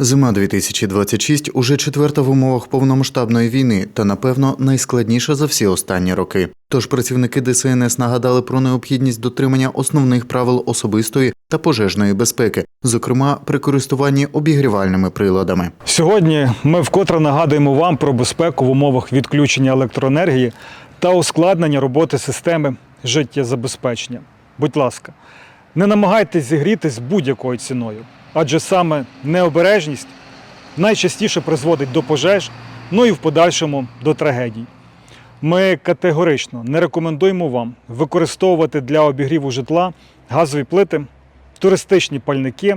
Зима 2026 уже четверта в умовах повномасштабної війни та, напевно, найскладніша за всі останні роки. Тож працівники ДСНС нагадали про необхідність дотримання основних правил особистої та пожежної безпеки, зокрема при користуванні обігрівальними приладами. Сьогодні ми вкотре нагадуємо вам про безпеку в умовах відключення електроенергії та ускладнення роботи системи життєзабезпечення. Будь ласка, не намагайтесь зігрітись будь-якою ціною, адже саме необережність найчастіше призводить до пожеж, ну і в подальшому до трагедій. Ми категорично не рекомендуємо вам використовувати для обігріву житла газові плити, туристичні пальники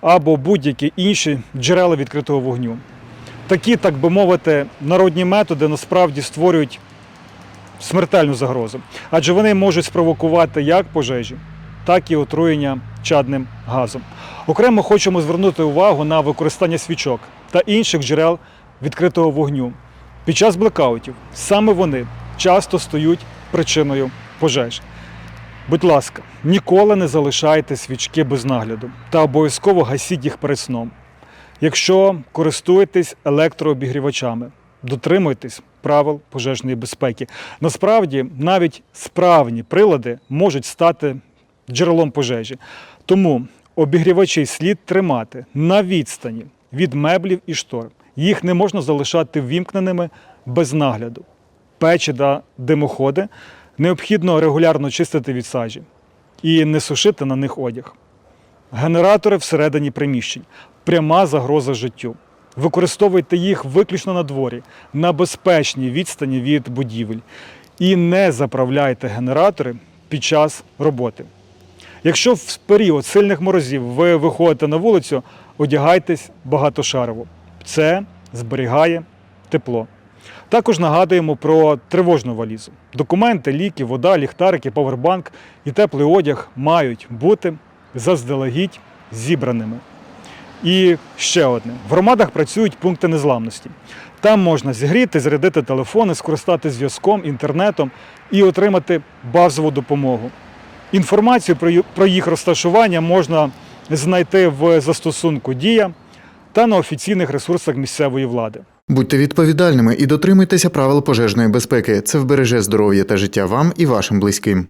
або будь-які інші джерела відкритого вогню. Такі, так би мовити, народні методи насправді створюють смертельну загрозу, адже вони можуть спровокувати як пожежі, так і отруєння чадним газом. Окремо хочемо звернути увагу на використання свічок та інших джерел відкритого вогню. Під час блекаутів саме вони часто стають причиною пожеж. Будь ласка, ніколи не залишайте свічки без нагляду та обов'язково гасіть їх перед сном. Якщо користуєтесь електрообігрівачами, дотримуйтесь правил пожежної безпеки. Насправді, навіть справні прилади можуть стати джерелом пожежі. Тому обігрівачі слід тримати на відстані від меблів і штор. Їх не можна залишати ввімкненими без нагляду. Печі та димоходи необхідно регулярно чистити від сажі і не сушити на них одяг. Генератори всередині приміщень пряма загроза життю. Використовуйте їх виключно на дворі, на безпечній відстані від будівель. І не заправляйте генератори під час роботи. Якщо в період сильних морозів ви виходите на вулицю, одягайтесь багатошарово. Це зберігає тепло. Також нагадуємо про тривожну валізу. Документи, ліки, вода, ліхтарики, павербанк і теплий одяг мають бути заздалегідь зібраними. І ще одне: в громадах працюють пункти незламності. Там можна зігріти, зарядити телефони, скористати зв'язком, інтернетом і отримати базову допомогу. Інформацію про їх розташування можна знайти в застосунку Дія та на офіційних ресурсах місцевої влади. Будьте відповідальними і дотримуйтеся правил пожежної безпеки. Це вбереже здоров'я та життя вам і вашим близьким.